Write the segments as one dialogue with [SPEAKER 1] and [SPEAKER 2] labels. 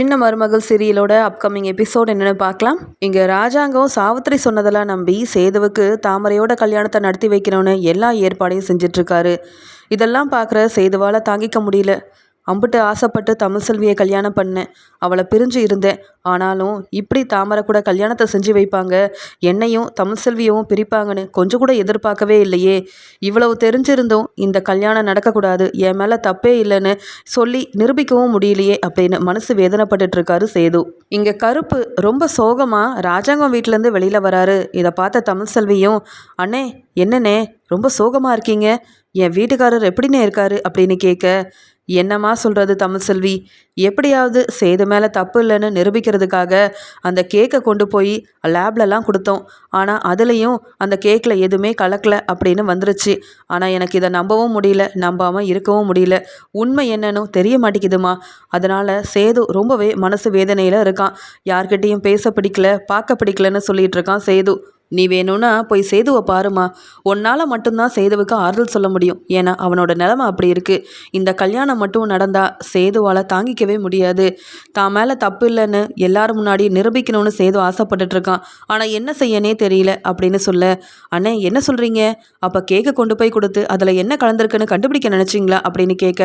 [SPEAKER 1] சின்ன மருமகள் சீரியலோட upcoming episode என்னென்னு பார்க்கலாம். இங்கே ராஜாங்கம் சாவித்திரி சொன்னதெல்லாம் நம்பி சேதுவுக்கு தாமரையோட கல்யாணத்தை நடத்தி வைக்கணும்னு எல்லா ஏற்பாடையும் செஞ்சிட்ருக்காரு. இதெல்லாம் பார்க்குற சேதுவால் தாங்கிக்க முடியல. அம்புட்டு ஆசைப்பட்டு தமிழ்செல்வியை கல்யாணம் பண்ணேன். அவளை பிரிஞ்சு இருந்தேன். ஆனாலும் இப்படி தாமரை கூட கல்யாணத்தை செஞ்சு வைப்பாங்க. என்னையும் தமிழ் செல்வியவும் பிரிப்பாங்கன்னு கொஞ்சம் கூட எதிர்பார்க்கவே இல்லையே. இவ்வளவு தெரிஞ்சிருந்தும் இந்த கல்யாணம் நடக்கக்கூடாது. என் மேலே தப்பே இல்லைன்னு சொல்லி நிரூபிக்கவும் முடியலையே அப்படின்னு மனசு வேதனைப்பட்டுட்டு இருக்காரு சேது. இங்கே கருப்பு ரொம்ப சோகமாக ராஜாங்கம் வீட்டிலேருந்து வெளியில் வராரு. இதை பார்த்த தமிழ் செல்வியும் அண்ணே என்னண்ணே ரொம்ப சோகமாக இருக்கீங்க. என் வீட்டுக்காரர் எப்படிண்ணே இருக்காரு? அப்படின்னு கேட்க என்னம்மா சொல்கிறது தமிழ்செல்வி எப்படியாவது சேது மேலே தப்பு இல்லைன்னு நிரூபிக்கிறதுக்காக அந்த கேக்கை கொண்டு போய் லேப்லலாம் கொடுத்தோம். ஆனால் அதுலேயும் அந்த கேக்கில் எதுவுமே கலக்கலை அப்படின்னு வந்துருச்சு. ஆனால் எனக்கு இதை நம்பவும் முடியல நம்பாமல் இருக்கவும் முடியல. உண்மை என்னன்னு தெரிய மாட்டேங்குதுமா. அதனால் சேது ரொம்பவே மனசு வேதனையில் இருக்கான். யார்கிட்டேயும் பேச பிடிக்கல பார்க்க பிடிக்கலன்னு சொல்லிகிட்டு இருக்கான் சேது. நீ வேணும்னா போய் சேதுவை பாருமா உன்னால் மட்டும்தான் சேதுவுக்கு ஆறுதல் சொல்ல முடியும். ஏன்னா அவனோட நிலமை அப்படி இருக்குது இந்த கல்யாணம் மட்டும் நடந்தால் சேதுவால் தாங்கிக்கவே முடியாது. தான் மேலே தப்பு இல்லைன்னு எல்லாரும் முன்னாடி நிரூபிக்கணும்னு சேது ஆசைப்பட்டுட்ருக்கான் ஆனால் என்ன செய்யனே தெரியல அப்படின்னு சொல்ல அண்ணே என்ன சொல்கிறீங்க அப்போ கேக்கை கொண்டு போய் கொடுத்து அதில் என்ன கலந்துருக்குன்னு கண்டுபிடிக்க நினச்சிங்களா? அப்படின்னு கேட்க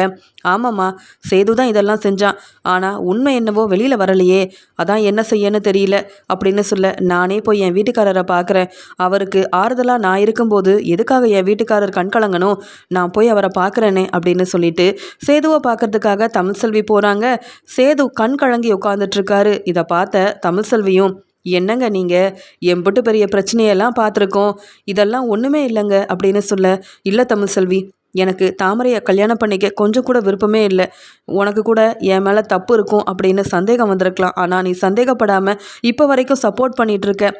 [SPEAKER 1] ஆமாம்மா சேது தான் இதெல்லாம் செஞ்சான். ஆனால் உண்மை என்னவோ வெளியில் வரலையே. அதான் என்ன செய்யன்னு தெரியல. அப்படின்னு சொல்ல நானே போய் என் வீட்டுக்காரரை பார்க்குறேன் பார்க்குறேன். அவருக்கு ஆறுதலாக நான் இருக்கும்போது எதுக்காக என் வீட்டுக்காரர் கண்கலங்கணும் நான் போய் அவரை பார்க்குறேனே அப்படின்னு சொல்லிட்டு சேதுவை பார்க்கறதுக்காக தமிழ்செல்வி போகிறாங்க சேது கண் கலங்கி உட்காந்துட்ருக்காரு இதை பார்த்த தமிழ்செல்வியும் என்னங்க நீங்கள் எம்பிட்டு பெரிய பிரச்சனையெல்லாம் பார்த்துருக்கோம். இதெல்லாம் ஒன்றுமே இல்லைங்க அப்படின்னு சொல்ல இல்லை தமிழ்செல்வி எனக்கு தாமரையை கல்யாணம் பண்ணிக்க கொஞ்சம் கூட விருப்பமே இல்லை. உனக்கு கூட என் மேலே தப்பு இருக்கும் அப்படின்னு சந்தேகம் வந்திருக்கலாம். ஆனால் நீ சந்தேகப்படாமல் இப்போ வரைக்கும் சப்போர்ட் பண்ணிகிட்ருக்க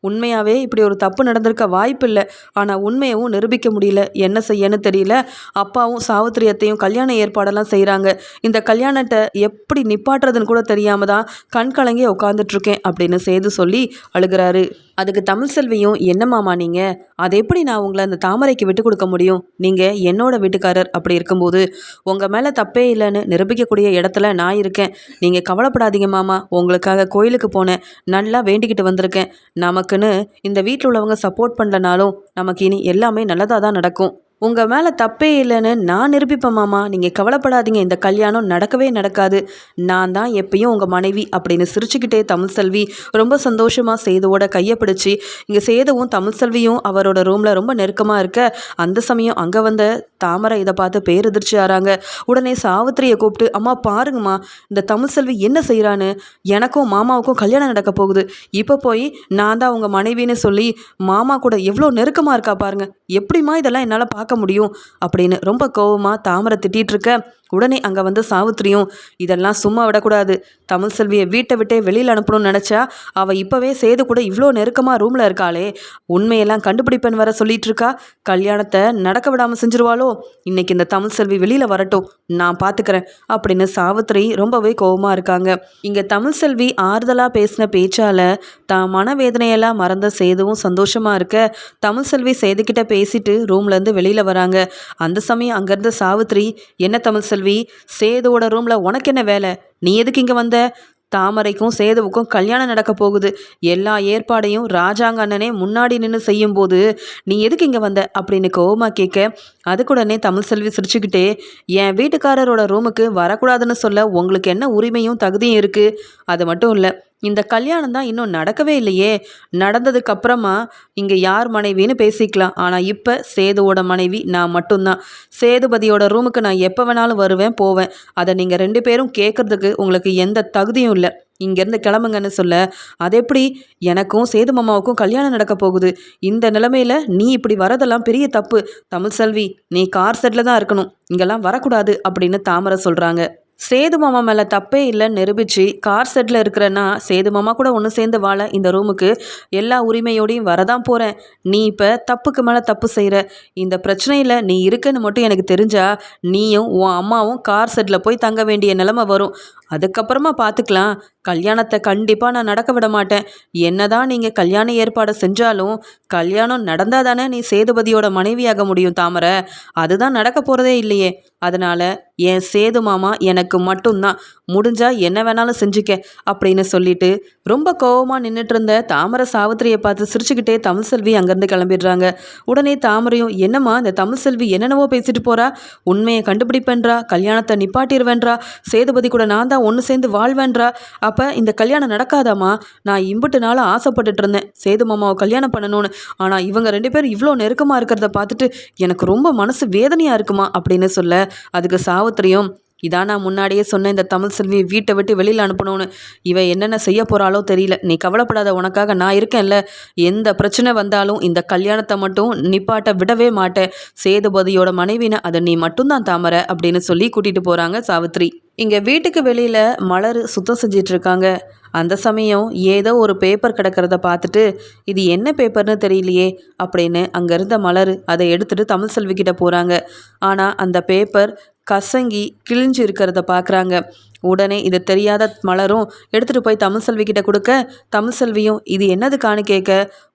[SPEAKER 1] உண்மையாகவே இப்படி ஒரு தப்பு நடந்திருக்க வாய்ப்பு இல்லை ஆனால் உண்மையவும் நிரூபிக்க முடியல. என்ன செய்யன்னு தெரியல. அப்பாவும் சாவித்திரியத்தையும் கல்யாண ஏற்பாடெல்லாம் செய்கிறாங்க இந்த கல்யாணத்தை எப்படி நிப்பாட்டுறதுன்னு கூட தெரியாமல் தான் கண் கலங்கி உட்காந்துட்ருக்கேன் அப்படின்னு செய்து சொல்லி அழுகிறாரு. அதுக்கு தமிழ் செல்வியும் என்னமாமா நீங்கள் அதை எப்படி நான் உங்களை அந்த தாமரைக்கு விட்டு கொடுக்க முடியும்? நீங்கள் என்னோட வீட்டுக்காரர் அப்படி இருக்கும்போது உங்கள் மேலே தப்பே இல்லைன்னு நிரூபிக்கக்கூடிய இடத்துல நான் இருக்கேன். நீங்கள் கவலைப்படாதீங்க மாமா. உங்களுக்காக கோயிலுக்கு போனேன். நல்லா வேண்டிக்கிட்டு வந்திருக்கேன். நமக்கு நமக்குன்னு இந்த வீட்டில் உள்ளவங்க சப்போர்ட் பண்ணலனாலும் நமக்கு இனி எல்லாமே நல்லதாக தான் நடக்கும். உங்கள் மேலே தப்பே இல்லைன்னு நான் நிரூபிப்பேன் மாமா. நீங்கள் கவலைப்படாதீங்க. இந்த கல்யாணம் நடக்கவே நடக்காது. நான் தான் எப்பயும் உங்கள் மனைவி அப்படின்னு சிரிச்சுக்கிட்டே தமிழ் செல்வி ரொம்ப சந்தோஷமாக சேதுவோட கையை பிடிச்சி இங்கே சேதுவும் தமிழ் செல்வியும் அவரோட ரூமில் ரொம்ப நெருக்கமாக இருக்க அந்த சமயம் அங்கே வந்த தாமரை இதை பார்த்து பேரெதிர்ச்சி ஆறாங்க. உடனே சாவித்திரியை கூப்பிட்டு அம்மா பாருங்கம்மா இந்த தமிழ் செல்வி என்ன செய்கிறான்னு எனக்கும் மாமாவுக்கும் கல்யாணம் நடக்க போகுது. இப்போ போய் நான் தான் உங்கள் மனைவின்னு சொல்லி மாமா கூட எவ்வளோ நெருக்கமாக இருக்கா பாருங்க. எப்படிமா இதெல்லாம் என்னால் பார்க்க பார்க்க முடியும் அப்படின்னு ரொம்ப கோவமாக தாமரை திட்டிகிட்டு இருக்க உடனே அங்கே வந்து சாவித்திரியும் இதெல்லாம் சும்மா விடக்கூடாது. தமிழ் செல்வியை வீட்டை விட்டே வெளியில் அனுப்பணும்னு நினச்சா அவள் இப்போவே சேது கூட இவ்வளோ நெருக்கமாக ரூமில் இருக்காளே. உண்மையெல்லாம் கண்டுபிடிப்பேன்னு வர சொல்லிட்டு இருக்கா. கல்யாணத்தை நடக்க விடாமல் செஞ்சிருவாளோ? இன்னைக்கு இந்த தமிழ் செல்வி வெளியில் வரட்டும். நான் பார்த்துக்கிறேன் அப்படின்னு சாவித்திரி ரொம்பவே கோபமாக இருக்காங்க. இங்கே தமிழ் செல்வி ஆறுதலாக பேசின பேச்சால் தான் மனவேதனையெல்லாம் மறந்த சேதுவும் சந்தோஷமாக இருக்க. தமிழ் செல்வி சேதுக்கிட்ட பேசிட்டு ரூம்லேருந்து வெளியில் வராங்க. அந்த சமயம் அங்கேருந்து சாவித்திரி என்ன தமிழ் செல்வி செல்வி சேதுவோட ரூமில் உனக்கு என்ன வேலை? நீ எதுக்கு இங்கே வந்த? தாமரைக்கும் சேதுவுக்கும் கல்யாணம் நடக்க போகுது. எல்லா ஏற்பாடையும் ராஜாங்க அண்ணனே முன்னாடி நின்று செய்யும்போது நீ எதுக்கு இங்கே வந்த? அப்படின்னு கோவமாக கேட்க அதுக்குடனே தமிழ் செல்வி சிரிச்சுக்கிட்டே என் வீட்டுக்காரரோட ரூமுக்கு வரக்கூடாதுன்னு சொல்ல உங்களுக்கு என்ன உரிமையும் தகுதியும் இருக்குது அது மட்டும் இல்லை இந்த கல்யாணம் தான் இன்னும் நடக்கவே இல்லையே. நடந்ததுக்கு அப்புறமா இங்கே யார் மனைவின்னு பேசிக்கலாம். ஆனால் இப்போ சேதுவோட மனைவி நான் மட்டும்தான். சேதுபதியோட ரூமுக்கு நான் எப்போ வேணாலும் வருவேன் போவேன். அதை நீங்கள் ரெண்டு பேரும் கேட்குறதுக்கு உங்களுக்கு எந்த தகுதியும் இல்லை. இங்கேருந்து கிளம்புங்கன்னு சொல்ல. அது எப்படி? எனக்கும் சேது மாமாவுக்கும் கல்யாணம் நடக்க போகுது. இந்த நிலமையில் நீ இப்படி வரதெல்லாம் பெரிய தப்பு. தமிழ் செல்வி நீ கார் செட்டில் தான் இருக்கணும். இங்கெல்லாம் வரக்கூடாது அப்படின்னு தாமரை சொல்கிறாங்க சேது மாமா மேலே தப்பே இல்லைன்னு நிரூபித்து கார் செட்டில் இருக்கிறேன்னா சேது மாமா கூட ஒன்று சேர்ந்து வாழ இந்த ரூமுக்கு எல்லா உரிமையோடையும் வரதான் போகிறேன் நீ இப்போ தப்புக்கு மேலே தப்பு செய்கிற இந்த பிரச்சனையில் நீ இருக்குன்னு மட்டும் எனக்கு தெரிஞ்சா நீயும் உன் அம்மாவும் கார் செட்டில் போய் தங்க வேண்டிய நிலமை வரும். அதுக்கப்புறமா பார்த்துக்கலாம் கல்யாணத்தை கண்டிப்பாக நான் நடக்க விட மாட்டேன். என்னதான் நீங்கள் கல்யாண ஏற்பாடு செஞ்சாலும் கல்யாணம் நடந்தால் தானே நீ சேதுபதியோட மனைவியாக முடியும் தாமரை. அதுதான் நடக்க போகிறதே இல்லையே. அதனால் என் சேது மாமா எனக்கு மட்டும்தான். முடிஞ்சால் என்ன வேணாலும் செஞ்சுக்க அப்படின்னு சொல்லிட்டு ரொம்ப கோவமாக நின்றுட்டு இருந்த தாமரை சாவித்திரியை பார்த்து சிரிச்சுக்கிட்டே தமிழ் செல்வி அங்கேருந்து கிளம்பிடுறாங்க. உடனே தாமரையும் என்னம்மா இந்த தமிழ் செல்வி என்னென்னவோ பேசிட்டு போறா? உண்மையை கண்டுபிடிப்பேன்றா? கல்யாணத்தை நிப்பாட்டிடுவேன்றா சேதுபதி கூட நான் தான் ஒன்று சேர்ந்து வாழ்வேன்றா? அப்போ இந்த கல்யாணம் நடக்காதாம்மா? நான் இம்புட்டு நாளாக ஆசைப்பட்டுட்டு இருந்தேன். சேது மாமாவை கல்யாணம் பண்ணணும்னு. ஆனால் இவங்க ரெண்டு பேரும் இவ்வளோ நெருக்கமாக இருக்கிறத பார்த்துட்டு எனக்கு ரொம்ப மனசு வேதனையாக இருக்குமா? அப்படின்னு சொல்ல அதுக்கு சாவித்திரியும் இதான் நான் முன்னாடியே சொன்ன இந்த தமிழ் செல்வி வீட்டை விட்டு வெளியில் அனுப்பணும்னு. இவன் என்னென்ன செய்ய போகிறாளோ தெரியல. நீ கவலைப்படாத உனக்காக நான் இருக்கேன்ல. எந்த பிரச்சனை வந்தாலும் இந்த கல்யாணத்தை மட்டும் நிப்பாட்ட விடவே மாட்டேன். சேதுபதியோட மனைவினை அதை நீ மட்டும்தான் தாமரை அப்படின்னு சொல்லி கூட்டிகிட்டு போகிறாங்க சாவித்ரி. இங்கே வீட்டுக்கு வெளியில் மலர் சுத்தம் செஞ்சிட்ருக்காங்க அந்த சமயம் ஏதோ ஒரு பேப்பர் கிடக்கிறத பார்த்துட்டு இது என்ன பேப்பர்னு தெரியலையே அப்படின்னு அங்கே இருந்த மலர் அதை எடுத்துகிட்டு தமிழ் செல்விக்கிட்ட போகிறாங்க ஆனால் அந்த பேப்பர் கசங்கி கிழிஞ்சு இருக்கிறத பார்க்குறாங்க உடனே இது தெரியாத மலரும் எடுத்துகிட்டு போய் தமிழ் கிட்ட கொடுக்க தமிழ் செல்வியும் இது என்னதுக்கான்னு கேட்க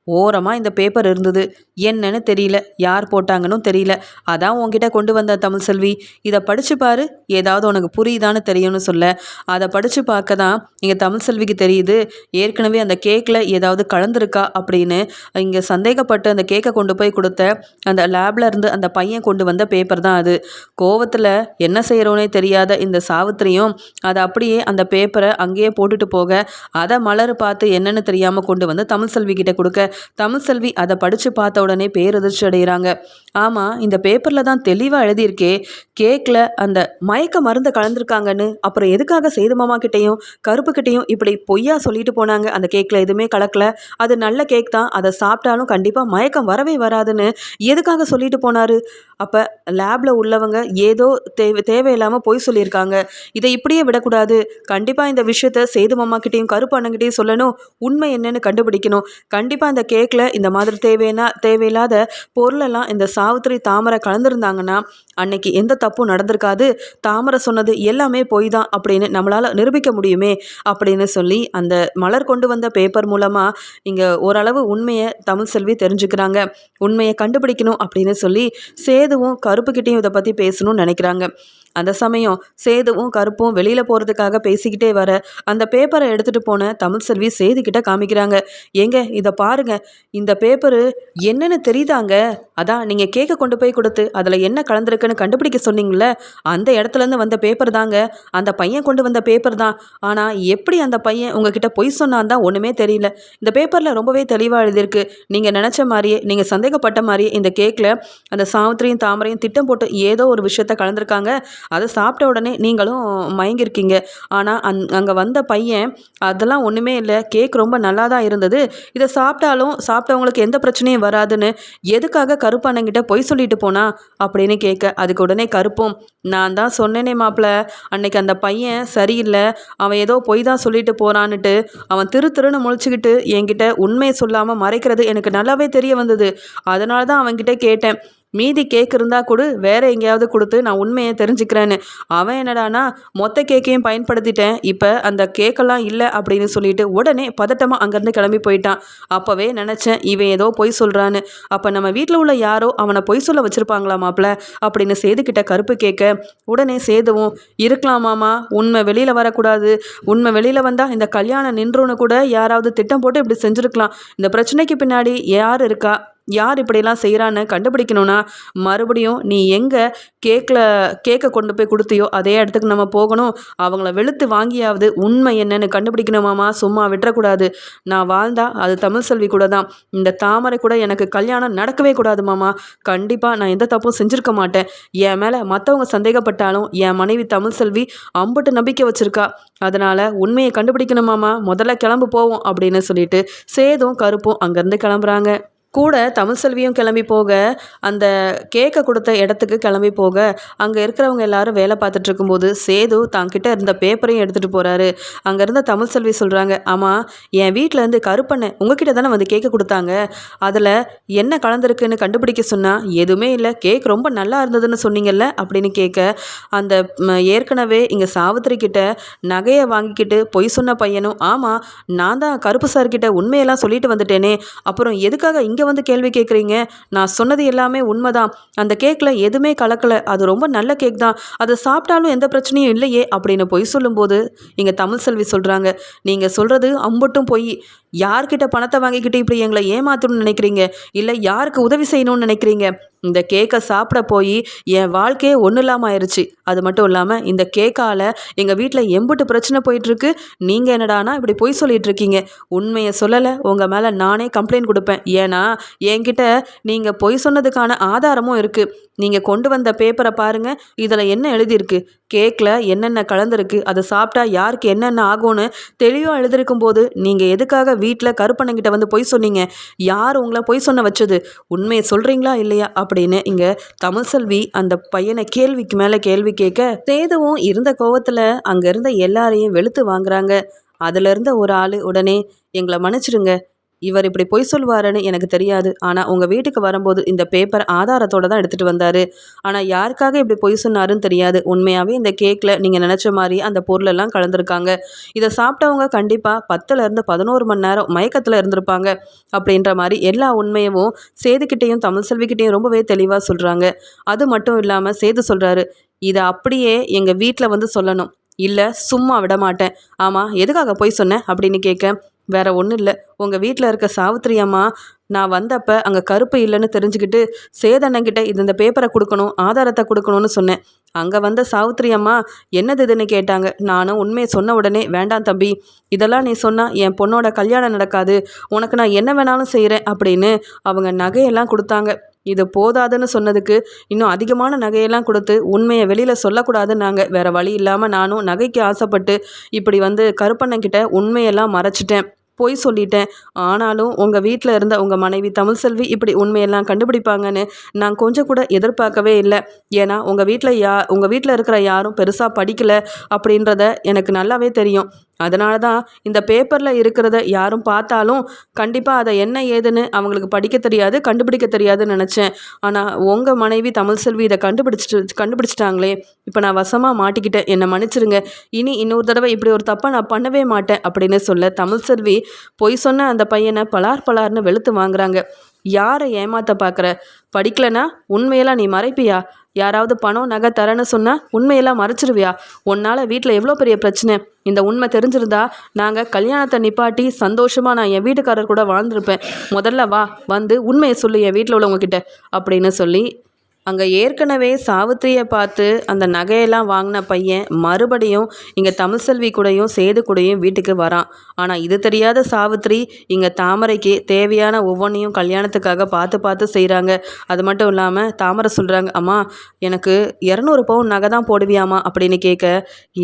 [SPEAKER 1] ஓரமாக இந்த பேப்பர் இருந்தது. என்னன்னு தெரியல. யார் போட்டாங்கன்னு தெரியல. அதான் உங்ககிட்ட கொண்டு வந்த தமிழ் செல்வி. இதை படித்து பாரு. ஏதாவது உனக்கு புரியுதான்னு தெரியும்னு சொல்ல. அதை படித்து பார்க்க தான் இங்கே தமிழ் செல்விக்கு தெரியுது. ஏற்கனவே அந்த கேக்கில் ஏதாவது கலந்துருக்கா அப்படின்னு இங்கே சந்தேகப்பட்டு அந்த கேக்கை கொண்டு போய் கொடுத்த அந்த லேப்ல இருந்து அந்த பையன் கொண்டு வந்த பேப்பர் தான் அது. கோவத்தில் என்ன செய்கிறோனே தெரியாத இந்த சாவித்திரியும் அதை அப்படியே அந்த பேப்பரை அங்கேயே போட்டுட்டு போக அதை மலர் பார்த்து என்னன்னு தெரியாமல் கொண்டு வந்து தமிழ் செல்வி கிட்ட கொடுக்க தமிழ் செல்வி அதை படித்து பார்த்த உடனே பேரதிர்ச்சி அடைகிறாங்க. ஆமாம் இந்த பேப்பரில் தான் தெளிவாக எழுதியிருக்கே கேக்கில் அந்த மயக்க மருந்தை கலந்துருக்காங்கன்னு அப்புறம் எதுக்காக சேது மாமா கிட்டேயும் கருப்புக்கிட்டேயும் இப்படி பொய்யா சொல்லிட்டு போனாங்க அந்த கேக்கில் எதுவுமே கலக்கல. அது நல்ல கேக் தான் அதை சாப்பிட்டாலும் கண்டிப்பாக மயக்கம் வரவே வராதுன்னு எதுக்காக சொல்லிட்டு போனார்? அப்போ லேபில் உள்ளவங்க ஏதோ தேவை தேவையில்லாமல் பொய் சொல்லியிருக்காங்க. இதை இப்படியே விடக்கூடாது. கண்டிப்பாக இந்த விஷயத்த சேது மாமா கிட்டேயும் கருப்பு அண்ணங்கிட்டேயும் சொல்லணும். உண்மை என்னன்னு கண்டுபிடிக்கணும். கண்டிப்பாக இந்த கேக்கில் இந்த மாதிரி தேவையான தேவையில்லாத பொருளெல்லாம் இந்த சாவித்திரி தாமரை கலந்துருந்தாங்கன்னா அன்னைக்கு எந்த தப்பும் நடந்திருக்காது. தாமரை சொன்னது எல்லாமே பொய் தான் அப்படின்னு நம்மளால் நிரூபிக்க முடியுமே அப்படின்னு சொல்லி அந்த மலர் கொண்டு வந்த பேப்பர் மூலமாக இங்கே ஓரளவு உண்மையை தமிழ் செல்வி தெரிஞ்சுக்கிறாங்க. உண்மையை கண்டுபிடிக்கணும் அப்படின்னு சொல்லி சேதுவும் கருப்புக்கிட்டையும் இதை பற்றி பேசணும்னு நினைக்கிறாங்க. அந்த சமயம் சேதுவும் கருப்பும் வெளியில் போகிறதுக்காக பேசிக்கிட்டே வர அந்த பேப்பரை எடுத்துகிட்டு போன தமிழ் செல்வி சேதுக்கிட்ட காமிக்கிறாங்க. ஏங்க இதை பாருங்க. இந்த பேப்பரு என்னென்னு தெரியுதாங்க? அதான் நீங்கள் கேக்கை கொண்டு போய் கொடுத்து அதில் என்ன கலந்துருக்குன்னு கண்டுபிடிக்க சொன்னீங்களே அந்த இடத்துலேருந்து வந்த பேப்பர் தாங்க. அந்த பையன் கொண்டு வந்த பேப்பர் தான். ஆனால் எப்படி அந்த பையன் உங்ககிட்ட பொய் சொன்னான் தான் ஒன்றுமே தெரியல. இந்த பேப்பரில் ரொம்பவே தெளிவாக எழுதியிருக்கு. நீங்கள் நினச்ச மாதிரியே நீங்கள் சந்தேகப்பட்ட மாதிரியே இந்த கேக்கில் அந்த சாவித்திரியும் தாமரையும் திட்டம் போட்டு ஏதோ ஒரு விஷயத்த கலந்துருக்காங்க. அதை சாப்பிட்ட உடனே நீங்களும் மயங்கியிருக்கீங்க. ஆனால் அந் அங்கே வந்த பையன் அதெல்லாம் ஒன்றுமே இல்லை. கேக் ரொம்ப நல்லா தான் இருந்தது. இதை சாப்பிட்டாலும் சாப்பிட்டவங்களுக்கு எந்த பிரச்சனையும் வராதுன்னு எதுக்காக கருப்பானங்கிட்ட பொய் சொல்லிட்டு போனா? அப்படின்னு கேட்க அதுக்கு உடனே கருப்பும் நான் தான் சொன்னேனே மாப்பிள்ள அன்னைக்கு அந்த பையன் சரியில்லை. அவன் ஏதோ பொய் தான் சொல்லிட்டு போகிறான்னுட்டு அவன் திரு திருன்னு முழிச்சுக்கிட்டு என்கிட்ட உண்மையை சொல்லாமல் மறைக்கிறது எனக்கு நல்லாவே தெரிய வந்தது. அதனால தான் அவன்கிட்ட கேட்டேன். மீதி கேக் இருந்தால் கொடு வேற எங்கேயாவது கொடுத்து நான் உண்மையை தெரிஞ்சுக்கிறேன்னு. அவன் என்னடானா மொத்த கேக்கையும் பயன்படுத்திட்டேன். இப்போ அந்த கேக்கெல்லாம் இல்லை அப்படின்னு சொல்லிட்டு உடனே பதட்டமாக அங்கேருந்து கிளம்பி போயிட்டான். அப்போவே நினச்சேன் இவன் ஏதோ பொய் சொல்கிறான்னு அப்போ நம்ம வீட்டில் உள்ள யாரோ அவனை பொய் சொல்ல வச்சுருப்பாங்களா மாப்பிள்ள அப்படின்னு சேதுக்கிட்ட கருப்பு கேட்க உடனே சேதுவும் இருக்கலாமாமா உண்மை வெளியில் வரக்கூடாது. உண்மை வெளியில் வந்தால் இந்த கல்யாணம் நின்றுன்னு கூட யாராவது திட்டம் போட்டு இப்படி செஞ்சுருக்கலாம். இந்த பிரச்சனைக்கு பின்னாடி யார் இருக்கா? யார் இப்படிலாம் செய்கிறான்னு கண்டுபிடிக்கணும்னா மறுபடியும் நீ எங்கே கேக்கில் கேக்கை கொண்டு போய் கொடுத்தியோ அதே இடத்துக்கு நம்ம போகணும். அவங்கள வெளுத்து வாங்கியாவது உண்மை என்னன்னு கண்டுபிடிக்கணுமாமா சும்மா விட்டுறக்கூடாது. நான் வாழ்ந்தா அது தமிழ் செல்வி கூட தான். இந்த தாமரை கூட எனக்கு கல்யாணம் நடக்கவே கூடாது மாமா. கண்டிப்பாக நான் எந்த தப்பும் செஞ்சுருக்க மாட்டேன். என் மேலே மற்றவங்க சந்தேகப்பட்டாலும் என் மனைவி தமிழ் செல்வி அம்பட்டு நம்பிக்கை வச்சுருக்கா. அதனால் உண்மையை கண்டுபிடிக்கணுமாமா முதல்ல கிளம்பு போவோம் அப்படின்னு சொல்லிட்டு சேதும் கருப்பும் அங்கேருந்து கிளம்புறாங்க. கூட தமிழ் செல்வியும் கிளம்பி போக அந்த கேக்கை கொடுத்த இடத்துக்கு கிளம்பி போக அங்கே இருக்கிறவங்க எல்லாரும் வேலை பார்த்துட்டு இருக்கும்போது சேது தாங்கிட்ட இருந்த பேப்பரையும் எடுத்துகிட்டு போகிறாரு அங்கே இருந்த தமிழ் செல்வி சொல்கிறாங்க ஆமாம் என் வீட்டில் இருந்து கருப்பண்ணை உங்ககிட்ட தானே வந்து கேக்கை கொடுத்தாங்க. அதில் என்ன கலந்துருக்குன்னு கண்டுபிடிக்க சொன்னால் எதுவுமே இல்லை. கேக் ரொம்ப நல்லா இருந்ததுன்னு சொன்னீங்கல்ல? அப்படின்னு கேட்க அந்த ஏற்கனவே இங்கே சாவித்திரி கிட்ட நகையை வாங்கிக்கிட்டு பொய் சொன்ன பையனும் ஆமாம் நான் தான் கருப்பு சார்கிட்ட உண்மையெல்லாம் சொல்லிட்டு வந்துட்டேனே. அப்புறம் எதுக்காக இங்கே நீங்கள் வந்து கேள்வி கேட்குறீங்க நான் சொன்னது எல்லாமே உண்மைதான். அந்த கேக்கில் எதுவுமே கலக்கலை. அது ரொம்ப நல்ல கேக் தான். அதை சாப்பிட்டாலும் எந்த பிரச்சனையும் இல்லையே அப்படின்னு பொய் சொல்லும்போது இங்கே தமிழ் செல்வி சொல்கிறாங்க நீங்கள் சொல்கிறது அம்பட்டும் பொய். யார்கிட்ட பணத்தை வாங்கிக்கிட்டு இப்படி எங்களை ஏமாத்தணும்னு நினைக்கிறீங்க? இல்லை யாருக்கு உதவி செய்யணும்னு நினைக்கிறீங்க? இந்த கேக்கை சாப்பிட போய் என் வாழ்க்கையே ஒன்றும் இல்லாமல் ஆயிடுச்சு அது மட்டும் இல்லாமல் இந்த கேக்கால் எங்கள் வீட்டில் எம்புட்டு பிரச்சனை போயிட்டுருக்கு. நீங்கள் என்னடானா இப்படி பொய் சொல்லிகிட்ருக்கீங்க உண்மையை சொல்லலை. உங்கள் மேலே நானே கம்ப்ளைண்ட் கொடுப்பேன். ஏன்னா என்கிட்ட நீங்கள் பொய் சொன்னதுக்கான ஆதாரமும் இருக்குது நீங்கள் கொண்டு வந்த பேப்பரை பாருங்கள் இதில் என்ன எழுதியிருக்கு? கேக்கில் என்னென்ன கலந்துருக்கு? அதை சாப்பிட்டா யாருக்கு என்னென்ன ஆகும்னு தெளிவாக எழுதியிருக்கும் போது நீங்கள் எதுக்காக வீட்டில் கருப்பண்ணங்கிட்ட வந்து பொய் சொன்னீங்க? யார் உங்களை பொய் சொன்ன வச்சது? உண்மையை சொல்கிறீங்களா இல்லையா? அப்படின்னு இங்கே தமிழ்செல்வி அந்த பையனை கேள்விக்கு மேலே கேள்வி கேட்க சேதுவும் இருந்த கோவத்தில் அங்கே இருந்த எல்லாரையும் வெளுத்து வாங்குறாங்க. அதுலேருந்து ஒரு ஆள் உடனே எங்களை மன்னிச்சிடுங்க. இவர் இப்படி பொய் சொல்வாருன்னு எனக்கு தெரியாது. ஆனால் உங்கள் வீட்டுக்கு வரும்போது இந்த பேப்பர் ஆதாரத்தோடு தான் எடுத்துகிட்டு வந்தார். ஆனால் யாருக்காக இப்படி பொய் சொன்னாருன்னு தெரியாது. உண்மையாகவே இந்த கேக்கில் நீங்கள் நினச்ச மாதிரி அந்த பொருளெல்லாம் கலந்துருக்காங்க. இதை சாப்பிட்டவங்க கண்டிப்பாக பத்துலேருந்து பதினோரு மணி நேரம் மயக்கத்தில் இருந்திருப்பாங்க. அப்படின்ற மாதிரி எல்லா உண்மையவும் சேதுக்கிட்டேயும் தமிழ் செல்விக்கிட்டேயும் ரொம்பவே தெளிவாக சொல்கிறாங்க அது மட்டும் இல்லாமல் சேது சொல்கிறாரு இதை அப்படியே எங்கள் வீட்டில் வந்து சொல்லணும். இல்லை சும்மா விட மாட்டேன் ஆமாம் எதுக்காக போய் சொன்னேன் அப்படின்னு கேட்க வேற ஒன்றும் இல்லை. உங்கள் வீட்டில் இருக்க சாவித்திரி அம்மா நான் வந்தப்போ அங்கே கருப்பு இல்லைன்னு தெரிஞ்சுக்கிட்டு சேதண்ணங்கிட்ட இது இந்த பேப்பரை கொடுக்கணும் ஆதாரத்தை கொடுக்கணும்னு சொன்னேன். அங்கே வந்த சாவித்திரி அம்மா என்னது இதுன்னு கேட்டாங்க. நானும் உண்மையை சொன்ன உடனே வேண்டாம் தம்பி. இதெல்லாம் நீ சொன்னால் என் பொண்ணோட கல்யாணம் நடக்காது. உனக்கு நான் என்ன வேணாலும் செய்கிறேன் அப்படின்னு அவங்க நகையெல்லாம் கொடுத்தாங்க. இது போதாதுன்னு சொன்னதுக்கு இன்னும் அதிகமான நகையெல்லாம் கொடுத்து உண்மையை வெளியில் சொல்லக்கூடாதுன்னாங்க. வேறு வழி இல்லாமல் நானும் நகைக்கு ஆசைப்பட்டு இப்படி வந்து கருப்பண்ணங்கிட்ட உண்மையெல்லாம் மறைச்சிட்டேன். பொய் சொல்லிட்டேன். ஆனாலும் உங்கள் வீட்டில் இருந்த உங்கள் மனைவி தமிழ்செல்வி இப்படி உண்மையெல்லாம் கண்டுபிடிப்பாங்கன்னு நான் கொஞ்சம் கூட எதிர்பார்க்கவே இல்லை. ஏன்னா உங்கள் வீட்டில் யா உங்கள் வீட்டில் இருக்கிற யாரும் பெருசாக படிக்கலை அப்படின்றத எனக்கு நல்லாவே தெரியும். அதனால தான் இந்த பேப்பரில் இருக்கிறத யாரும் பார்த்தாலும் கண்டிப்பாக அதை என்ன ஏதுன்னு அவங்களுக்கு படிக்க தெரியாது கண்டுபிடிக்க தெரியாதுன்னு நினச்சேன். ஆனால் உங்கள் மனைவி தமிழ் செல்வி இதை கண்டுபிடிச்சிட்டு கண்டுபிடிச்சிட்டாங்களே. இப்போ நான் வசமாக மாட்டிக்கிட்டேன். என்னை மன்னிச்சிருங்க. இனி இன்னொரு தடவை இப்படி ஒரு தப்பை நான் பண்ணவே மாட்டேன் அப்படின்னு சொல்ல தமிழ் செல்வி பொய் சொன்ன அந்த பையனை பலார் பலார்னு வெளுத்து வாங்குறாங்க. யாரை ஏமாத்த பார்க்குற? படிக்கலைன்னா உண்மையெல்லாம் நீ மறைப்பியா? யாராவது பணம் நகை தரேன்னு சொன்னால் உண்மையெல்லாம் மறைச்சிருவியா? உன்னால் வீட்டில் எவ்வளோ பெரிய பிரச்சனை? இந்த உண்மை தெரிஞ்சிருந்தா நாங்கள் கல்யாணத்தை நிப்பாட்டி சந்தோஷமாக நான் என் வீட்டுக்காரர் கூட வாழ்ந்துருப்பேன். முதல்ல வா வந்து உண்மையை சொல்லு என் வீட்டில் உள்ளவங்கக்கிட்ட அப்படின்னு சொல்லி அங்கே ஏற்கனவே சாவித்திரியை பார்த்து அந்த நகையெல்லாம் வாங்கின பையன் மறுபடியும் இங்கே தமிழ்செல்வி கூடயும் சேது கூடயும் வீட்டுக்கு வரான். ஆனால் இது தெரியாத சாவித்திரி இங்கே தாமரைக்கு தேவையான ஒவ்வொன்றையும் கல்யாணத்துக்காக பார்த்து பார்த்து செய்கிறாங்க அது மட்டும் இல்லாமல் தாமரை சொல்கிறாங்க அம்மா எனக்கு இரநூறு பவுன் நகை தான் போடுவியாமா? அப்படின்னு கேட்க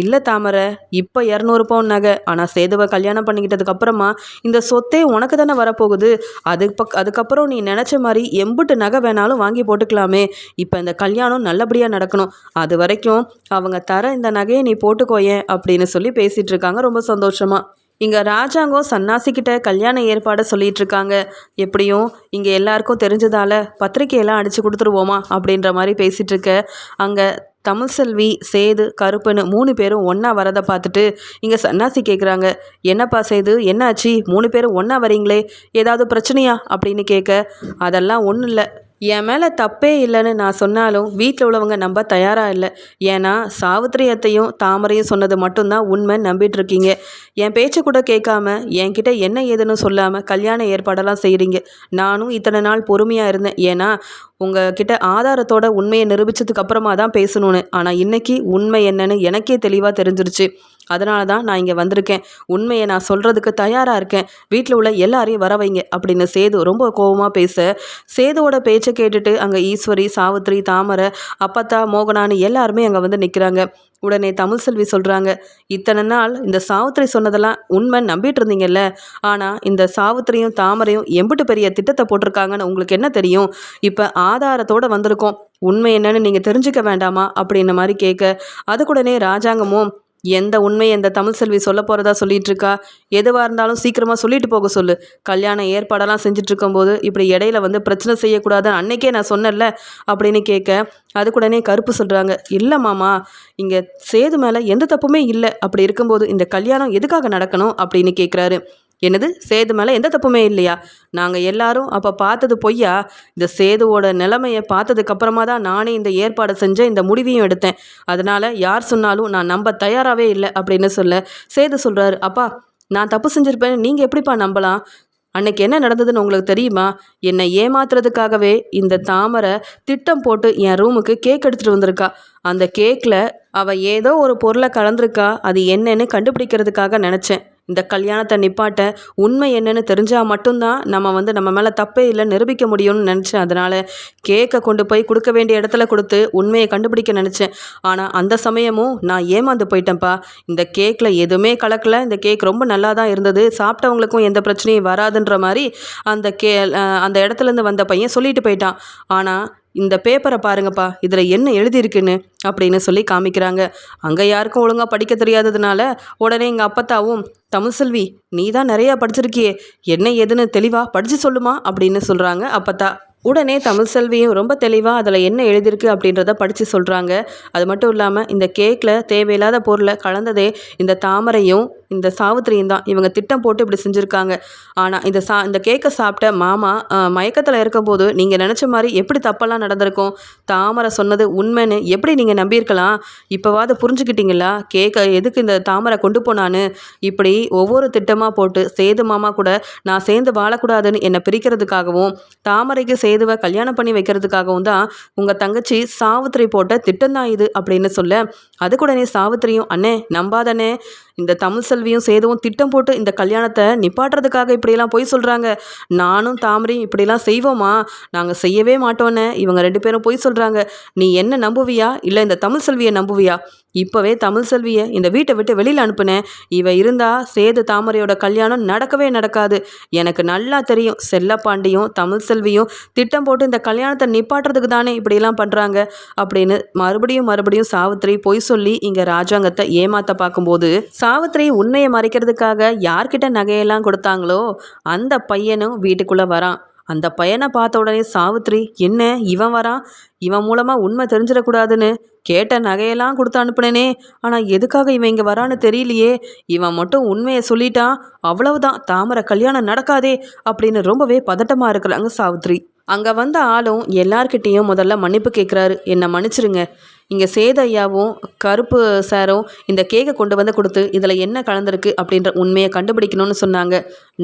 [SPEAKER 1] இல்லை தாமரை இப்போ இரநூறு பவுன் நகை. ஆனால் சேதுவை கல்யாணம் பண்ணிக்கிட்டதுக்கப்புறமா இந்த சொத்தே உனக்கு தானே வரப்போகுது. அதுக்கு பக் அதுக்கப்புறம் நீ நினச்ச மாதிரி எம்புட்டு நகை வேணாலும் வாங்கி போட்டுக்கலாமே. இப்போ இந்த கல்யாணம் நல்லபடியாக நடக்கணும். அது வரைக்கும் அவங்க தர இந்த நகையை நீ போட்டுக்கோயேன் அப்படின்னு சொல்லி பேசிகிட்டு இருக்காங்க. ரொம்ப சந்தோஷமாக இங்கே ராஜாங்கம் சன்னாசிக்கிட்ட கல்யாண ஏற்பாடை சொல்லிட்டு இருக்காங்க. எப்படியும் இங்கே எல்லாருக்கும் தெரிஞ்சதால பத்திரிக்கையெல்லாம் அடித்து கொடுத்துருவோமா அப்படின்ற மாதிரி பேசிகிட்டு இருக்க. அங்கே தமிழ்செல்வி சேது கருப்புன்னு மூணு பேரும் ஒன்றா வரதை பார்த்துட்டு இங்கே சன்னாசி கேட்குறாங்க என்னப்பா சேது என்னாச்சு? மூணு பேரும் ஒன்றா வரீங்களே? ஏதாவது பிரச்சனையா? அப்படின்னு கேட்க அதெல்லாம் ஒன்றும் இல்லை என் மேலே தப்பே இல்லைன்னு நான் சொன்னாலும் வீட்டில் உள்ளவங்க நம்ப தயாராக இல்லை. ஏன்னா சாவித்திரியத்தையும் தாமரையும் சொன்னது மட்டும்தான் உண்மை நம்பிட்டு இருக்கீங்க என் பேச்சை கூட கேட்காம என்கிட்ட என்ன ஏதுன்னு சொல்லாமல் கல்யாண ஏற்பாடெல்லாம் செய்கிறீங்க நானும் இத்தனை நாள் பொறுமையாக இருந்தேன். ஏன்னா உங்ககிட்ட ஆதாரத்தோட உண்மையை நிரூபித்ததுக்கு அப்புறமா தான் பேசணும்னு. ஆனால் இன்னைக்கு உண்மை என்னன்னு எனக்கே தெளிவாக தெரிஞ்சிருச்சு. அதனால தான் நான் இங்கே வந்திருக்கேன். உண்மையை நான் சொல்கிறதுக்கு தயாராக இருக்கேன். வீட்டில் உள்ள எல்லாரையும் வர வைங்க அப்படின்னு சேது ரொம்ப கோபமாக பேச சேதுவோட பேச்சை கேட்டுட்டு அங்கே ஈஸ்வரி சாவித்ரி தாமரை அப்பத்தா மோகனான்னு எல்லாருமே அங்கே வந்து நிற்கிறாங்க உடனே தமிழ் செல்வி சொல்கிறாங்க இத்தனை நாள் இந்த சாவித்திரி சொன்னதெல்லாம் உண்மை நம்பிட்டு இருந்தீங்கல்ல? ஆனால் இந்த சாவித்திரியும் தாமரையும் எம்பிட்டு பெரிய திட்டத்தை போட்டிருக்காங்கன்னு உங்களுக்கு என்ன தெரியும்? இப்போ ஆதாரத்தோடு வந்திருக்கோம். உண்மை என்னன்னு நீங்கள் தெரிஞ்சுக்க வேண்டாமா? அப்படின்ன மாதிரி கேட்க அதுக்குடனே ராஜாங்கமும் எந்த உண்மை எந்த தமிழ் செல்வி சொல்ல போகிறதா சொல்லிட்டு இருக்கா? எதுவாக இருந்தாலும் சீக்கிரமாக சொல்லிட்டு போக சொல்லு. கல்யாண ஏற்பாடெல்லாம் செஞ்சுட்டு இருக்கும்போது இப்படி இடையில வந்து பிரச்சனை செய்யக்கூடாதுன்னு அன்னைக்கே நான் சொன்னேன்ல அப்படின்னு கேட்க அதுக்குடனே கருப்பு சொல்கிறாங்க இல்லை மாமா இங்கே சேது மேலே எந்த தப்புமே இல்லை. அப்படி இருக்கும்போது இந்த கல்யாணம் எதுக்காக நடக்கணும்? அப்படின்னு கேட்குறாரு என்னது? சேது மேலே எந்த தப்புமே இல்லையா? நாங்கள் எல்லாரும் அப்போ பார்த்தது பொய்யா? இந்த சேதுவோட நிலைமையை பார்த்ததுக்கப்புறமா தான் நானே இந்த ஏற்பாடு செஞ்ச இந்த முடிவையும் எடுத்தேன். அதனால் யார் சொன்னாலும் நான் நம்ப தயாராகவே இல்லை அப்படின்னு சொல்ல சேது சொல்கிறாரு அப்பா நான் தப்பு செஞ்சுருப்பேன். நீங்கள் எப்படிப்பா நம்பலாம்? அன்னைக்கு என்ன நடந்ததுன்னு உங்களுக்கு தெரியுமா? என்னை ஏமாத்துறதுக்காகவே இந்த தாமரை திட்டம் போட்டு என் ரூமுக்கு கேக் எடுத்துகிட்டு வந்திருக்கா. அந்த கேக்கில் அவள் ஏதோ ஒரு பொருளை கலந்துருக்கா. அது என்னன்னு கண்டுபிடிக்கிறதுக்காக நினச்சேன். இந்த கல்யாணத்தை நிப்பாட்ட உண்மை என்னன்னு தெரிஞ்சால் மட்டும்தான் நம்ம வந்து நம்ம மேலே தப்பே இல்லை நிரூபிக்க முடியும்னு நினச்சேன். அதனால் கேக்கை கொண்டு போய் கொடுக்க வேண்டிய இடத்துல கொடுத்து உண்மையை கண்டுபிடிக்க நினச்சேன். ஆனால் அந்த சமயமும் நான் ஏமாந்து போயிட்டேன்ப்பா. இந்த கேக்கில் எதுவுமே கலக்கல. இந்த கேக் ரொம்ப நல்லா தான் இருந்தது. சாப்பிட்டவங்களுக்கும் எந்த பிரச்சனையும் வராதுன்ற மாதிரி அந்த கே அந்த இடத்துலேருந்து வந்த பையன் சொல்லிட்டு போயிட்டான். ஆனால் இந்த பேப்பரை பாருங்கப்பா இதில் என்ன எழுதியிருக்குன்னு அப்படின்னு சொல்லி காமிக்கிறாங்க. அங்கே யாருக்கும் ஒழுங்காக படிக்க தெரியாததுனால உடனே எங்கள் அப்பத்தாவும் தமிழ்செல்வி நீ தான் நிறையா படிச்சிருக்கியே என்ன ஏதுன்னு தெளிவாக படித்து சொல்லுமா? அப்படின்னு சொல்கிறாங்க அப்பத்தா. உடனே தமிழ்செல்வியும் ரொம்ப தெளிவாக அதில் என்ன எழுதியிருக்கு அப்படின்றத படித்து சொல்கிறாங்க அது மட்டும் இல்லாமல் இந்த கேக்கில் தேவையில்லாத பொருளை கலந்ததே இந்த தாமரையும் இந்த சாவித்திரியும் தான். இவங்க திட்டம் போட்டு இப்படி செஞ்சுருக்காங்க. ஆனால் இந்த சா இந்த கேக்கை சாப்பிட்ட மாமா மயக்கத்தில் இருக்கும்போது நீங்கள் நினச்ச மாதிரி எப்படி தப்பெல்லாம் நடந்திருக்கும்? தாமரை சொன்னது உண்மைன்னு எப்படி நீங்கள் நம்பியிருக்கலாம்? இப்போவாது புரிஞ்சுக்கிட்டீங்களா? கேக்கை எதுக்கு இந்த தாமரை கொண்டு போனான்னு? இப்படி ஒவ்வொரு திட்டமாக போட்டு சேது மாமா கூட நான் சேர்ந்து வாழக்கூடாதுன்னு என்னை பிரிக்கிறதுக்காகவும் தாமரைக்கு சேதுவை கல்யாணம் பண்ணி வைக்கிறதுக்காகவும் தான் உங்கள் தங்கச்சி சாவித்திரி போட்ட திட்டம்தான் இது அப்படின்னு சொல்ல அதுக்குடனே சாவித்திரியும் அண்ணே நம்பாதண்ணே இந்த தமிழ் செல்வியும் சேதுவும் திட்டம் போட்டு இந்த கல்யாணத்தை நிப்பாட்டுறதுக்காக இப்படியெல்லாம் பொய் சொல்கிறாங்க நானும் தாமரையும் இப்படிலாம் செய்வோமா? நாங்கள் செய்யவே மாட்டோன்னு இவங்க ரெண்டு பேரும் பொய் சொல்கிறாங்க நீ என்ன நம்புவியா? இல்லை இந்த தமிழ் செல்வியை நம்புவியா? இப்போவே தமிழ் செல்வியை இந்த வீட்டை விட்டு வெளியில் அனுப்புனேன் இவ இருந்தா சேது தாமரையோட கல்யாணம் நடக்கவே நடக்காது. எனக்கு நல்லா தெரியும். செல்லப்பாண்டியும் தமிழ் செல்வியும் திட்டம் போட்டு இந்த கல்யாணத்தை நிப்பாட்டுறதுக்கு தானே இப்படியெல்லாம் பண்ணுறாங்க அப்படின்னு மறுபடியும் மறுபடியும் சாவித்திரி பொய் சொல்லி இங்கே ராஜாங்கத்தை ஏமாத்த பார்க்கும்போது சாவித்திரி உண்மையை மறைக்கிறதுக்காக யார்கிட்ட நகையெல்லாம் கொடுத்தாங்களோ அந்த பையனும் வீட்டுக்குள்ளே வரான். அந்த பையனை பார்த்த உடனே சாவித்திரி என்ன? இவன் வரான் இவன் மூலமாக உண்மை தெரிஞ்சிடக்கூடாதுன்னு கேட்ட நகையெல்லாம் கொடுத்து அனுப்புனேனே. ஆனால் எதுக்காக இவன் இங்கே வரான்னு தெரியலையே. இவன் மட்டும் உண்மையை சொல்லிட்டான். அவ்வளவுதான். தாமரை கல்யாணம் நடக்காதே அப்படின்னு ரொம்பவே பதட்டமாக இருக்கிறாங்க சாவித்திரி. அங்கே வந்த ஆளும் எல்லார்கிட்டேயும் முதல்ல மன்னிப்பு கேட்குறாரு என்னை மன்னிச்சிருங்க. இங்கே சேது ஐயாவும் கருப்பு சாரும் இந்த கேக்கை கொண்டு வந்து கொடுத்து இதில் என்ன கலந்துருக்கு அப்படின்ற உண்மையை கண்டுபிடிக்கணும்னு சொன்னாங்க.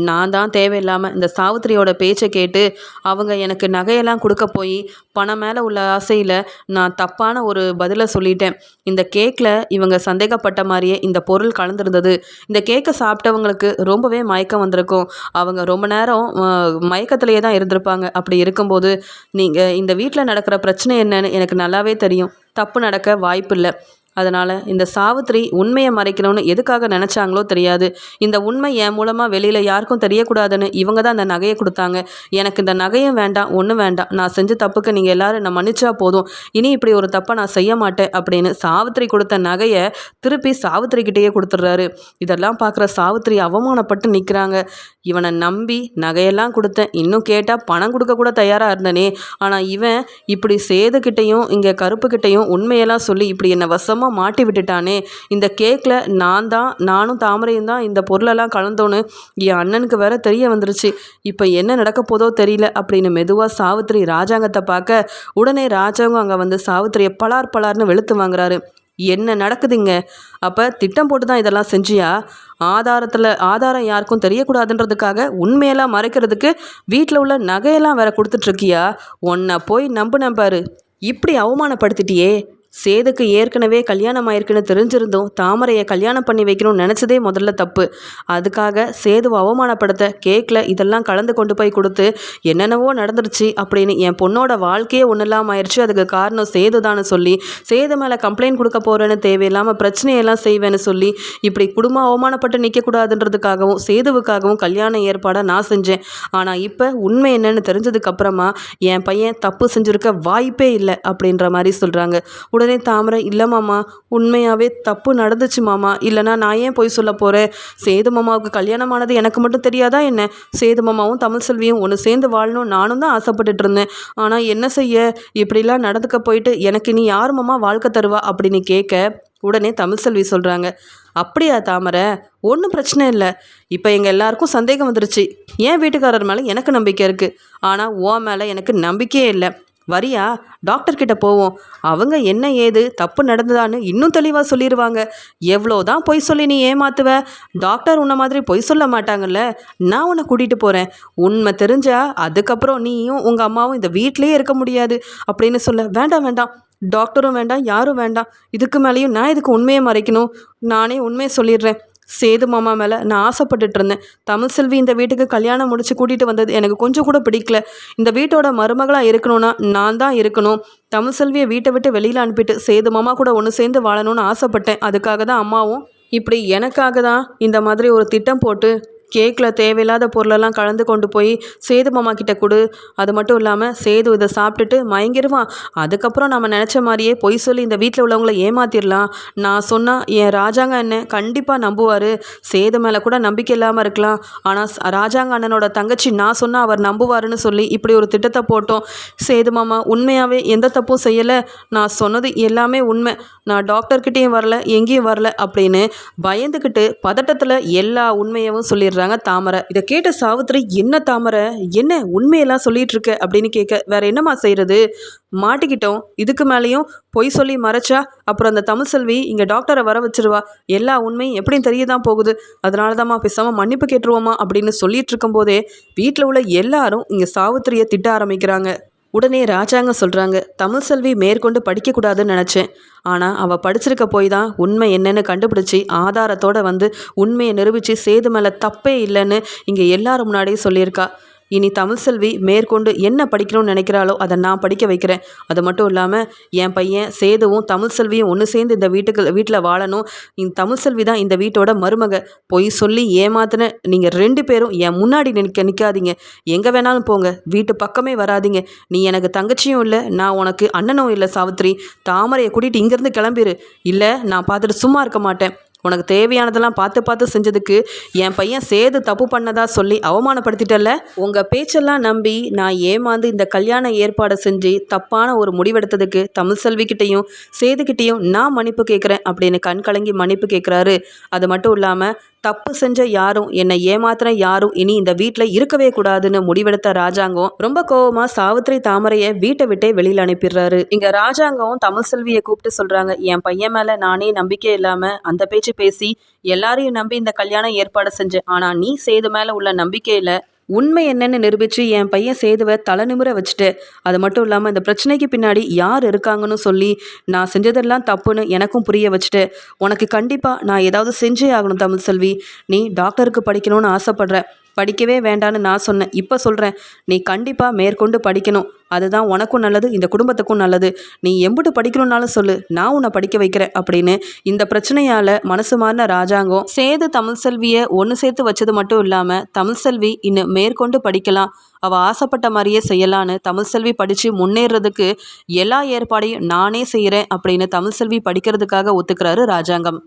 [SPEAKER 1] நான் தான் தேவையில்லாமல் இந்த சாவித்திரியோட பேச்சை கேட்டு அவங்க எனக்கு நகையெல்லாம் கொடுக்க போய் பணம் மேலே உள்ள ஆசையில் நான் தப்பான ஒரு பதிலை சொல்லிட்டேன். இந்த கேக்கில் இவங்க சந்தேகப்பட்ட மாதிரியே இந்த பொருள் கலந்துருந்தது. இந்த கேக்கை சாப்பிட்டவங்களுக்கு ரொம்பவே மயக்கம் வந்திருக்கும். அவங்க ரொம்ப நேரம் மயக்கத்திலேயே தான் இருந்திருப்பாங்க. அப்படி இருக்கும்போது நீங்கள் இந்த வீட்டில் நடக்கிற பிரச்சனை என்னன்னு எனக்கு நல்லாவே தெரியும். தப்பு நடக்க வாய்ப்பில்லை. அதனால் இந்த சாவித்திரி உண்மையை மறைக்கணும்னு எதுக்காக நினச்சாங்களோ தெரியாது. இந்த உண்மை என் மூலமாக வெளியில் யாருக்கும் தெரியக்கூடாதுன்னு இவங்க தான் அந்த நகையை கொடுத்தாங்க. எனக்கு இந்த நகையும் வேண்டாம் ஒன்றும் வேண்டாம். நான் செஞ்ச தப்புக்கு நீங்கள் எல்லோரும் என்னை மன்னிச்சா போதும். இனி இப்படி ஒரு தப்பை நான் செய்ய மாட்டேன் அப்படின்னு சாவித்திரி கொடுத்த நகையை திருப்பி சாவித்திரிக்கிட்டேயே கொடுத்துட்றாரு. இதெல்லாம் பார்க்குற சாவித்திரி அவமானப்பட்டு நிற்கிறாங்க இவனை நம்பி நகையெல்லாம் கொடுத்தேன். இன்னும் கேட்டால் பணம் கொடுக்க கூட தயாராக இருந்தனே. ஆனால் இவன் இப்படி சேதுக்கிட்டையும் இங்கே கருப்புக்கிட்டையும் உண்மையெல்லாம் சொல்லி இப்படி என்னை வசமாக மாட்டி விட்டுட்டானே. இந்த கேக்கில் நான் தான் நானும் தாமரையும் தான் இந்த பொருளெல்லாம் கலந்தோன்னு என் அண்ணனுக்கு வேற தெரிய வந்துருச்சு. இப்போ என்ன நடக்க போதோ தெரியல அப்படின்னு மெதுவாக சாவித்திரி ராஜாங்கத்தை பார்க்க உடனே ராஜாங்கம் அங்கே வந்து சாவித்திரியை பலார் பலார்னு வெளுத்து வாங்குறாரு. என்ன நடக்குதுங்க? அப்போ திட்டம் போட்டு தான் இதெல்லாம் செஞ்சியா? ஆதாரத்தில் ஆதாரம் யாருக்கும் தெரியக்கூடாதுன்றதுக்காக உண்மையெல்லாம் மறைக்கிறதுக்கு வீட்டில் உள்ள நகையெல்லாம் வேற கொடுத்துட்ருக்கியா உன்னை போய் நம்பு நம்பாரு. இப்படி அவமானப்படுத்திட்டியே. சேதுக்கு ஏற்கனவே கல்யாணம் ஆயிருக்குன்னு தெரிஞ்சிருந்தும் தாமரையை கல்யாணம் பண்ணி வைக்கணும்னு நினச்சதே முதல்ல தப்பு. அதுக்காக சேதுவை அவமானப்படுத்த கேக்கில் இதெல்லாம் கலந்து கொண்டு போய் கொடுத்து என்னென்னவோ நடந்துருச்சு அப்படின்னு என் பொண்ணோட வாழ்க்கையே ஒன்றும் இல்லாமல் ஆயிடுச்சு அதுக்கு காரணம் சேதுதான்னு சொல்லி சேது மேலே கம்ப்ளைண்ட் கொடுக்க போகிறேன்னு தேவையில்லாமல் பிரச்சனையெல்லாம் செய்வேன்னு சொல்லி இப்படி குடும்பம் அவமானப்பட்டு நிற்கக்கூடாதுன்றதுக்காகவும் சேதுவுக்காகவும் கல்யாண ஏற்பாடாக நான் செஞ்சேன். ஆனால் இப்போ உண்மை என்னன்னு தெரிஞ்சதுக்கப்புறமா என் பையன் தப்பு செஞ்சுருக்க வாய்ப்பே இல்லை அப்படின்ற மாதிரி சொல்கிறாங்க உடனே தாமரை இல்லை மாமா உண்மையாகவே தப்பு நடந்துச்சு மாமா. இல்லைனா நான் ஏன் போய் சொல்ல போகிறேன் சேது மாமாவுக்கு கல்யாணமானது எனக்கு மட்டும் தெரியாதா என்ன? சேது மாமாவும் தமிழ் செல்வியும் ஒன்று சேர்ந்து வாழணும் நானும் தான் ஆசைப்பட்டுட்டு இருந்தேன். ஆனால் என்ன செய்ய? இப்படிலாம் நடந்துக்க போயிட்டு எனக்கு நீ யார் மாமா வாழ்க்கை தருவா? அப்படின்னு கேட்க உடனே தமிழ்செல்வி சொல்கிறாங்க அப்படியா தாமரை ஒன்றும் பிரச்சனை இல்லை. இப்போ எங்கள் எல்லாருக்கும் சந்தேகம் வந்துருச்சு. என் வீட்டுக்காரர் மேலே எனக்கு நம்பிக்கை இருக்குது ஆனால் ஓ மேலே எனக்கு நம்பிக்கையே இல்லை. வரியா டாக்டர்கிட்ட போவோம். அவங்க என்ன ஏது தப்பு நடந்ததான்னு இன்னும் தெளிவாக சொல்லிடுவாங்க எவ்வளோ தான் பொய் சொல்லி நீ ஏமாத்துவ டாக்டர் உன்னை மாதிரி பொய் சொல்ல மாட்டாங்கல்ல. நான் உன்னை கூட்டிகிட்டு போகிறேன் உண்மை தெரிஞ்சா அதுக்கப்புறம் நீயும் உங்கள் அம்மாவும் இந்த வீட்டிலேயே இருக்க முடியாது அப்படின்னு சொல்ல வேண்டாம் வேண்டாம். டாக்டரும் வேண்டாம் யாரும் வேண்டாம். இதுக்கு மேலேயும் நான் இதுக்கு உண்மையை மறைக்கணும்? நானே உண்மையை சொல்லிடுறேன். சேது மாமா மேலே நான் ஆசைப்பட்டுட்டு இருந்தேன். தமிழ் செல்வி இந்த வீட்டுக்கு கல்யாணம் முடிச்சு கூட்டிகிட்டு வந்தது எனக்கு கொஞ்சம் கூட பிடிக்கல. இந்த வீட்டோட மருமகளாக இருக்கணும்னா நான் தான் இருக்கணும். தமிழ் செல்வியை வீட்டை விட்டு வெளியில் அனுப்பிட்டு சேது மாமா கூட ஒன்று சேர்ந்து வாழணும்னு ஆசைப்பட்டேன். அதுக்காக தான் அம்மாவும் இப்படி எனக்காக தான் இந்த மாதிரி ஒரு திட்டம் போட்டு கேக்கில் தேவையில்லாத பொருளெல்லாம் கலந்து கொண்டு போய் சேது மாமா கிட்ட கொடு. அது மட்டும் இல்லாமல் சேது இதை சாப்பிட்டுட்டு மயங்கிடுவான் அதுக்கப்புறம் நம்ம நினச்ச மாதிரியே பொய் சொல்லி இந்த வீட்டில் உள்ளவங்கள ஏமாத்திடலாம் நான் சொன்னால் என் ராஜாங்க அண்ணன் கண்டிப்பாக நம்புவார். சேது மேலே கூட நம்பிக்கை இல்லாமல் இருக்கலாம். ஆனால் ராஜாங்க அண்ணனோட தங்கச்சி நான் சொன்னால் அவர் நம்புவாருன்னு சொல்லி இப்படி ஒரு திட்டத்தை போட்டோம். சேது மாமா உண்மையாகவே எந்த தப்பும் செய்யலை. நான் சொன்னது எல்லாமே உண்மை. நான் டாக்டர்கிட்டேயும் வரல எங்கேயும் வரல அப்படின்னு பயந்துக்கிட்டு பதட்டத்தில் எல்லா உண்மையவும் சொல்கிறாங்க தாமரை. இதை கேட்ட சாவித்திரி என்ன தாமரை? என்ன உண்மையெல்லாம் சொல்லிட்டு இருக்க அப்படின்னு கேட்க வேற என்னம்மா செய்கிறது மாட்டிக்கிட்டோம். இதுக்கு மேலேயும் பொய் சொல்லி மறைச்சா அப்புறம் அந்த தமிழ் செல்வி இங்கே டாக்டரை வர வச்சிருவா. எல்லா உண்மையும் எப்படியும் தெரிய தான் போகுது. அதனால தான்மா பேசாமல் மன்னிப்பு கேட்டுருவோமா? அப்படின்னு சொல்லிட்டு இருக்கும்போதே வீட்டில் உள்ள எல்லாரும் இங்கே சாவித்திரியை திட்ட ஆரம்பிக்கிறாங்க. உடனே ராஜாங்க சொல்கிறாங்க தமிழ் செல்வி மேற்கொண்டு படிக்கக்கூடாதுன்னு நினச்சேன். ஆனால் அவள் படிச்சிருக்க போய் தான் உண்மை என்னன்னு கண்டுபிடிச்சி ஆதாரத்தோடு வந்து உண்மையை நிரூபித்து சேது மேலே தப்பே இல்லைன்னு இங்கே எல்லாரும் முன்னாடியே சொல்லியிருக்கா. இனி தமிழ் செல்வி மேற்கொண்டு என்ன படிக்கணும்னு நினைக்கிறாளோ அதை நான் படிக்க வைக்கிறேன். அது மட்டும் இல்லாமல் என் பையன் சேதுவும் தமிழ் செல்வியும் ஒன்று சேர்ந்து இந்த வீட்டுக்கு வீட்டில் வாழணும். இந்த தமிழ் செல்வி தான் இந்த வீட்டோட மருமக. பொய் சொல்லி ஏமாத்தின நீங்கள் ரெண்டு பேரும் என் முன்னாடி நிற்க நிற்காதீங்க எங்கே வேணாலும் போங்க. வீட்டு பக்கமே வராதிங்க. நீ எனக்கு தங்கச்சியும் இல்லை நான் உனக்கு அண்ணனும் இல்லை சாவித்ரி. தாமரையை கூட்டிகிட்டு இங்கேருந்து கிளம்பிடு இல்லை நான் பார்த்துட்டு சும்மா இருக்க மாட்டேன். உனக்கு தேவையானதெல்லாம் பார்த்து பார்த்து செஞ்சதுக்கு என் பையன் சேது தப்பு பண்ணதா சொல்லி அவமானப்படுத்திட்டல உங்கள் பேச்செல்லாம் நம்பி நான் ஏமாந்து இந்த கல்யாண ஏற்பாடை செஞ்சு தப்பான ஒரு முடிவெடுத்ததுக்கு தமிழ் செல்விக்கிட்டேயும் சேதுக்கிட்டேயும் நான் மன்னிப்பு கேட்குறேன் அப்படின்னு கண் கலங்கி மன்னிப்பு கேட்குறாரு. அது மட்டும் இல்லாமல் தப்பு செஞ்ச யாரும் என்னை ஏமாத்தின யாரும் இனி இந்த வீட்டில் இருக்கவே கூடாதுன்னு முடிவெடுத்த ராஜாங்கம் ரொம்ப கோவமா சாவித்திரி தாமரையை வீட்டை விட்டே வெளியில் அனுப்பிடுறாரு. இங்க ராஜாங்கம் தமிழ் செல்வியை கூப்பிட்டு சொல்றாங்க என் பையன் மேல நானே நம்பிக்கை இல்லாம அந்த பேச்சு பேசி எல்லாரையும் நம்பி இந்த கல்யாணம் ஏற்பாடு செஞ்சேன். ஆனா நீ செய்த மேல உள்ள நம்பிக்கையில உண்மை என்னன்னு நிரூபித்து என் பையன் சேதுவை தலை நிமிர வச்சுட்டு அது மட்டும் இல்லாமல் இந்த பிரச்சனைக்கு பின்னாடி யார் இருக்காங்கன்னு சொல்லி நான் செஞ்சதெல்லாம் தப்புன்னு எனக்கும் புரிய வச்சுட்டு உனக்கு கண்டிப்பாக நான் ஏதாவது செஞ்சே ஆகணும் தமிழ் செல்வி. நீ டாக்டருக்கு படிக்கணும்னு ஆசைப்பட்ற. படிக்கவே வேண்டான்னு நான் சொன்னேன். இப்போ சொல்கிறேன் நீ கண்டிப்பாக மேற்கொண்டு படிக்கணும். அதுதான் உனக்கும் நல்லது இந்த குடும்பத்துக்கும் நல்லது. நீ எம்பிட்டு படிக்கணும்னாலும் சொல்லு நான் உன்னை படிக்க வைக்கிறேன் அப்படின்னு இந்த பிரச்சனையால் மனசு மாறின ராஜாங்கம் சேது தமிழ் செல்வியை ஒன்று சேர்த்து வச்சது மட்டும் இல்லாமல் தமிழ் செல்வி இன்னும் மேற்கொண்டு படிக்கலாம். அவள் ஆசைப்பட்ட மாதிரியே செய்யலான்னு தமிழ் செல்வி படித்து முன்னேறதுக்கு எல்லா ஏற்பாடையும் நானே செய்கிறேன் அப்படின்னு தமிழ் செல்வி படிக்கிறதுக்காக ஒத்துக்கிறாரு ராஜாங்கம்.